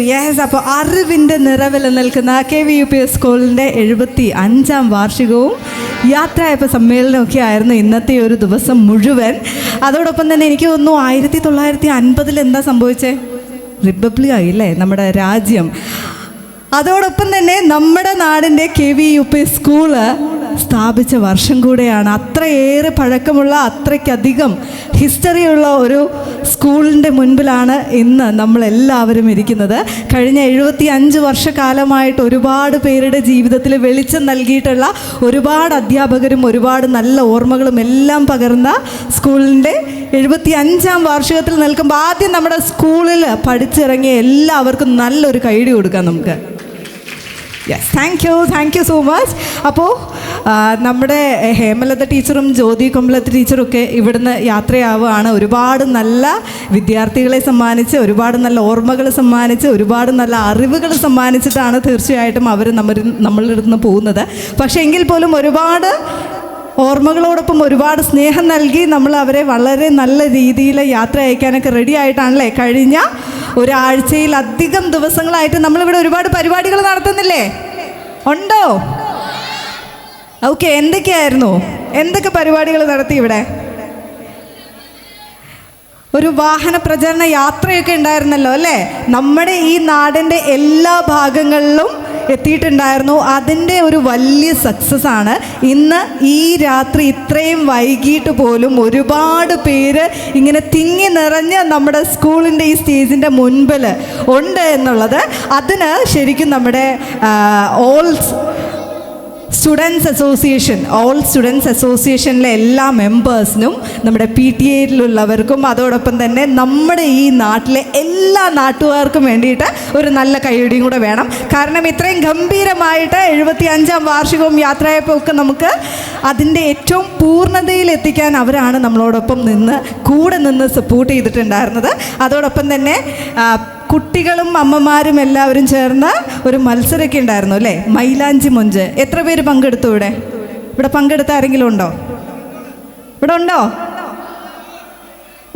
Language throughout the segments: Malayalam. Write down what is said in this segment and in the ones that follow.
യെസ് അപ്പോൾ അറിവിന്റെ നിറവിൽ നിൽക്കുന്ന K V U P S സ്കൂളിന്റെ എഴുപത്തി അഞ്ചാം വാർഷികവും യാത്രയപ്പ് സമ്മേളനമൊക്കെ ആയിരുന്നു ഇന്നത്തെ ഒരു ദിവസം മുഴുവൻ. അതോടൊപ്പം തന്നെ എനിക്ക് തോന്നുന്നു ആയിരത്തി തൊള്ളായിരത്തി അൻപതിൽ എന്താ സംഭവിച്ചേ? റിപ്പബ്ലിക് ആയില്ലേ നമ്മുടെ രാജ്യം. അതോടൊപ്പം തന്നെ നമ്മുടെ നാടിന്റെ K V U P school സ്ഥാപിച്ച വർഷം കൂടെയാണ്. അത്രയേറെ പഴക്കമുള്ള അത്രയ്ക്കധികം ഹിസ്റ്ററിയുള്ള ഒരു സ്കൂളിന്റെ മുൻപിലാണ് ഇന്ന് നമ്മളെല്ലാവരും ഇരിക്കുന്നത്. കഴിഞ്ഞ എഴുപത്തി അഞ്ച് വർഷക്കാലമായിട്ട് ഒരുപാട് പേരുടെ ജീവിതത്തിൽ വെളിച്ചം നൽകിയിട്ടുള്ള ഒരുപാട് അധ്യാപകരും ഒരുപാട് നല്ല ഓർമ്മകളും എല്ലാം പകർന്ന സ്കൂളിന്റെ എഴുപത്തി അഞ്ചാം വാർഷികത്തിൽ നിൽക്കുമ്പോൾ ആദ്യം നമ്മുടെ സ്കൂളിൽ പഠിച്ചിറങ്ങിയ എല്ലാവർക്കും നല്ലൊരു കൈഡി കൊടുക്കാം നമുക്ക്. Yes thank you thank you so much അപ്പോൾ നമ്മുടെ ഹേമലത ടീച്ചറും ജ്യോതി കൊമ്പലത്ത് ടീച്ചറും ഒക്കെ ഇവിടുന്ന് യാത്രയാവുകയാണ്. ഒരുപാട് നല്ല വിദ്യാർത്ഥികളെ സമ്മാനിച്ച് ഒരുപാട് നല്ല ഓർമ്മകൾ സമ്മാനിച്ച് ഒരുപാട് നല്ല അറിവുകൾ സമ്മാനിച്ചിട്ടാണ് തീർച്ചയായിട്ടും അവർ നമ്മൾ നമ്മളിൽ നിന്ന് പോകുന്നത്. പക്ഷേ എങ്കിൽ പോലും ഒരുപാട് ഓർമ്മകളോടൊപ്പം ഒരുപാട് സ്നേഹം നൽകി നമ്മൾ അവരെ വളരെ നല്ല രീതിയിൽ യാത്ര അയക്കാനൊക്കെ റെഡി ആയിട്ടാണല്ലേ? കഴിഞ്ഞ ഒരാഴ്ചയിലധികം ദിവസങ്ങളായിട്ട് നമ്മളിവിടെ ഒരുപാട് പരിപാടികൾ നടത്തുന്നില്ലേ? ഉണ്ടോ? ഓക്കെ എന്തൊക്കെയായിരുന്നു? എന്തൊക്കെ പരിപാടികൾ നടത്തി ഇവിടെ? ഒരു വാഹന പ്രചരണ യാത്രയൊക്കെ ഉണ്ടായിരുന്നല്ലോ അല്ലേ? നമ്മുടെ ഈ നാടിന്റെ എല്ലാ ഭാഗങ്ങളിലും എത്തിയിട്ടുണ്ടായിരുന്നു. അതിന്റെ ഒരു വലിയ സക്സസ് ആണ്. ഇന്ന് ഈ രാത്രി ഇത്രയും വൈകിട്ട് പോലും ഒരുപാട് പേര് ഇങ്ങനെ തിങ്ങി നിറഞ്ഞ് നമ്മുടെ സ്കൂളിന്റെ ഈ സ്റ്റേജിന്റെ മുൻപിൽ ഉണ്ട് എന്നുള്ളത്. അതിന് ശരിക്കും നമ്മുടെ all students association all students അസോസിയേഷനിലെ എല്ലാ മെമ്പേഴ്സിനും നമ്മുടെ പി ടി എയിലുള്ളവർക്കും അതോടൊപ്പം തന്നെ നമ്മുടെ ഈ നാട്ടിലെ എല്ലാ നാട്ടുകാർക്കും വേണ്ടിയിട്ട് ഒരു നല്ല കൈയടിയും കൂടെ വേണം. കാരണം ഇത്രയും ഗംഭീരമായിട്ട് എഴുപത്തി അഞ്ചാം വാർഷികവും യാത്രയപ്പോൾ ഒക്കെ നമുക്ക് അതിന്റെ ഏറ്റവും പൂർണതയിൽ എത്തിക്കാൻ അവരാണ് നമ്മളോടൊപ്പം നിന്ന് കൂടെ നിന്ന് സപ്പോർട്ട് ചെയ്തിട്ടുണ്ടായിരുന്നത്. അതോടൊപ്പം തന്നെ കുട്ടികളും അമ്മമാരും എല്ലാവരും ചേർന്ന് ഒരു മത്സരമൊക്കെ ഉണ്ടായിരുന്നു അല്ലേ? മൈലാഞ്ചി മൊഞ്ച്. എത്ര പേര് പങ്കെടുത്തു ഇവിടെ? ഇവിടെ പങ്കെടുത്ത ആരെങ്കിലും ഉണ്ടോ? ഇവിടെ ഉണ്ടോ?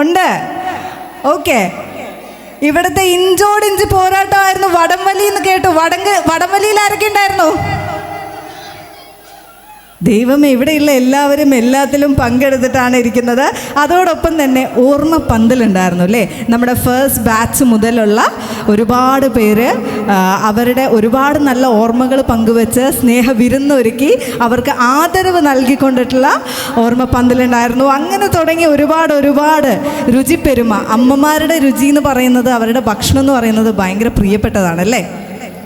ഉണ്ട്. ഓക്കെ. ഇവിടുത്തെ ഇഞ്ചോടിഞ്ച് പോരാട്ടമായിരുന്നു വടംവലി എന്ന് കേട്ടു. വടങ്ക് വടംവലിയിൽ ആരൊക്കെ ഉണ്ടായിരുന്നു? ദൈവം ഇവിടെയുള്ള എല്ലാവരും എല്ലാത്തിലും പങ്കെടുത്തിട്ടാണ് ഇരിക്കുന്നത്. അതോടൊപ്പം തന്നെ ഓർമ്മ പന്തലുണ്ടായിരുന്നു അല്ലേ? നമ്മുടെ ഫേസ്റ്റ് ബാച്ച് മുതലുള്ള ഒരുപാട് പേര് അവരുടെ ഒരുപാട് നല്ല ഓർമ്മകൾ പങ്കുവെച്ച് സ്നേഹ വിരുന്നൊരുക്കി അവർക്ക് ആദരവ് നൽകിക്കൊണ്ടിട്ടുള്ള ഓർമ്മ പന്തലുണ്ടായിരുന്നു. അങ്ങനെ തുടങ്ങി ഒരുപാട് ഒരുപാട് രുചിപ്പെരുമ. അമ്മമാരുടെ രുചി എന്ന് പറയുന്നത് അവരുടെ ഭക്ഷണം എന്ന് പറയുന്നത് ഭയങ്കര പ്രിയപ്പെട്ടതാണ് അല്ലേ?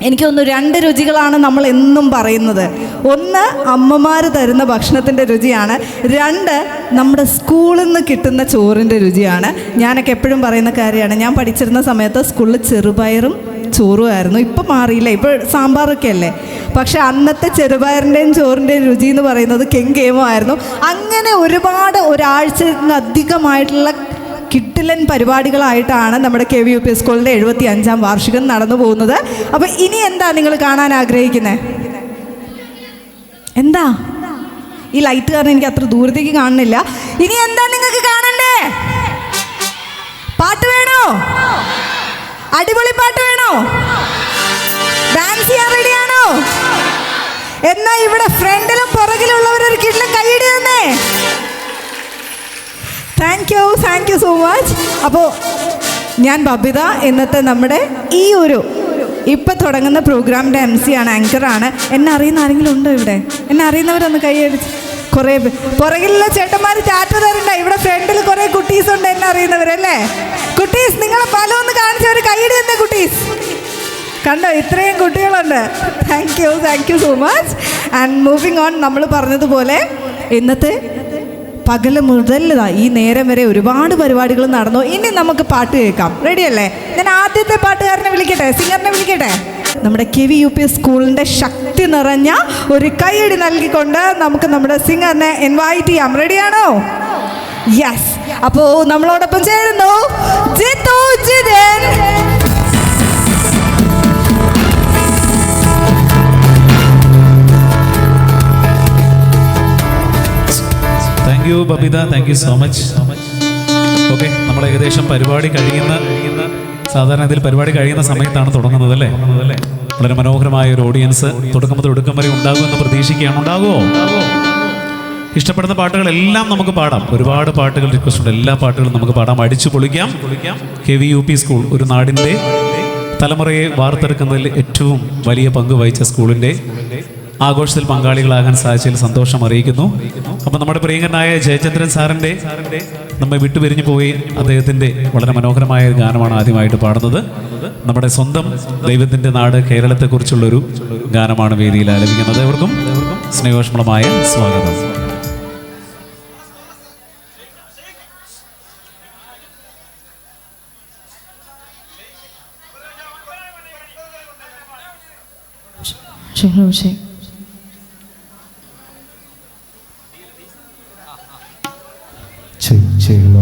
എനിക്ക് തോന്നുന്നു രണ്ട് രുചികളാണ് നമ്മൾ എന്നും പറയുന്നത്. ഒന്ന് അമ്മമാർ തരുന്ന ഭക്ഷണത്തിന്റെ രുചിയാണ്. രണ്ട് നമ്മുടെ സ്കൂളിൽ നിന്ന് കിട്ടുന്ന ചോറിന്റെ രുചിയാണ്. ഞാനൊക്കെ എപ്പോഴും പറയുന്ന കാര്യമാണ്. ഞാൻ പഠിച്ചിരുന്ന സമയത്ത് സ്കൂളിൽ ചെറുപയറും ചോറുമായിരുന്നു ഇപ്പം മാറിയില്ല. ഇപ്പോൾ സാമ്പാറൊക്കെ അല്ലേ? പക്ഷെ അന്നത്തെ ചെറുപയറിന്റെയും ചോറിന്റെയും രുചി എന്ന് പറയുന്നത് കെങ്കേമോ ആയിരുന്നു അങ്ങനെ ഒരുപാട് ഒരാഴ്ചയിലധികമായിട്ടുള്ള കിട്ടിലൻ പരിപാടികളായിട്ടാണ് നമ്മുടെ കെ വി യു പി സ്കൂളിന്റെ എഴുപത്തി അഞ്ചാം വാർഷികം നടന്നു പോകുന്നത്. അപ്പോൾ ഇനി എന്താ നിങ്ങൾ കാണാൻ ആഗ്രഹിക്കുന്നത് എന്താ? ഈ ലൈറ്റ് കാരണം എനിക്ക് അത്ര ദൂരത്തേക്ക് കാണുന്നില്ല. ഇനി എന്താ നിങ്ങൾക്ക് കാണണ്ടേ? പാട്ട് വേണോ? അടിപൊളി പാട്ട് വേണോ? ഡാൻസ് ചെയ്യാൻ റെഡിയാണോ? എന്നാ ഇവിടെ ഫ്രണ്ടിലും പുറകിലുള്ളവരൊരു കിട്ടിലും കൈയിടി തന്നേ. Thank you thank you so much അപ്പോൾ ഞാൻ ബബിത ഇന്നത്തെ നമ്മുടെ ഈ ഒരു ഇപ്പം തുടങ്ങുന്ന പ്രോഗ്രാമിന്റെ എം സി ആണ് ആങ്കറാണ് എന്നെ അറിയുന്ന ആരെങ്കിലും ഉണ്ടോ ഇവിടെ? എന്നെ അറിയുന്നവരൊന്ന് കൈയടിച്ച് കുറേ പുറകിലുള്ള ചേട്ടന്മാർ ടാറ്റ തരണ്ട ഇവിടെ ഫ്രണ്ടിൽ കുറേ കുട്ടീസ് ഉണ്ട് എന്നെ അറിയുന്നവരല്ലേ? കുട്ടീസ് നിങ്ങളെ ഫലം ഒന്ന് കാണിച്ചവർ കൈയടി തന്നെ കുട്ടീസ്. കണ്ടോ ഇത്രയും കുട്ടികളുണ്ട്. Thank you thank you so much and moving on നമ്മൾ പറഞ്ഞതുപോലെ ഇന്നത്തെ പകൽ മുതൽ ഈ നേരം വരെ ഒരുപാട് പരിപാടികൾ നടന്നു. ഇനി നമുക്ക് പാട്ട് കേൾക്കാം. റെഡിയല്ലേ ഞാൻ ആദ്യത്തെ പാട്ടുകാരനെ വിളിക്കട്ടെ? സിംഗറിനെ വിളിക്കട്ടെ? നമ്മുടെ കെ വി യു പി സ്കൂളിന്റെ ശക്തി നിറഞ്ഞ ഒരു കൈയടി നൽകിക്കൊണ്ട് നമുക്ക് നമ്മുടെ സിംഗറിനെ ഇൻവൈറ്റ് ചെയ്യാം. റെഡിയാണോ യെസ് അപ്പോൾ നമ്മളോടൊപ്പം ചേരുന്നു. Jithu Jithan. Babitha thank you so much okay നമ്മൾ ഏകദേശം പരിപാടി കഴിയുന്ന സാധാരണ ഇതിൽ പരിപാടി കഴിയുന്ന സമയത്താണ് തുടങ്ങുന്നത് അല്ലേ? വളരെ മനോഹരമായ ഒരു ഓഡിയൻസ് തുടക്കം മുതൽ ഒടുക്കം വരെ ഉണ്ടാകുമെന്ന് പ്രതീക്ഷിക്കുകയാണ്. ഉണ്ടാകുമോ? ഇഷ്ടപ്പെടുന്ന പാട്ടുകളെല്ലാം നമുക്ക് പാടാം. ഒരുപാട് പാട്ടുകൾ റിക്വസ്റ്റ് ഉണ്ട്. എല്ലാ പാട്ടുകളും നമുക്ക് പാടാം. അടിച്ചു പൊളിക്കാം. K V U P school ഒരു നാടിന്റെ തലമുറയെ വാർത്തെടുക്കുന്നതിൽ ഏറ്റവും വലിയ പങ്ക് വഹിച്ച സ്കൂളിന്റെ ആഘോഷത്തിൽ പങ്കാളികളാകാൻ സാധിച്ചതിൽ സന്തോഷം അറിയിക്കുന്നു. അപ്പം നമ്മുടെ പ്രിയങ്കരനായ ജയചന്ദ്രൻ സാറിന്റെ നമ്മെ വിട്ടുപിരിഞ്ഞു പോയി അദ്ദേഹത്തിന്റെ വളരെ മനോഹരമായ ഒരു ഗാനമാണ് ആദ്യമായിട്ട് പാടുന്നത്. നമ്മുടെ സ്വന്തം ദൈവത്തിന്റെ നാട് കേരളത്തെക്കുറിച്ചുള്ളൊരു ഗാനമാണ് വേദിയിൽ ആലപിക്കുന്നത്. അവർക്കും സ്നേഹോഷ്മളമായ സ്വാഗതം. Shek. ചെയ്യുക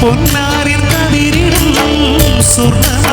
பொன்னாரின் கதிரிடம் சொர்ண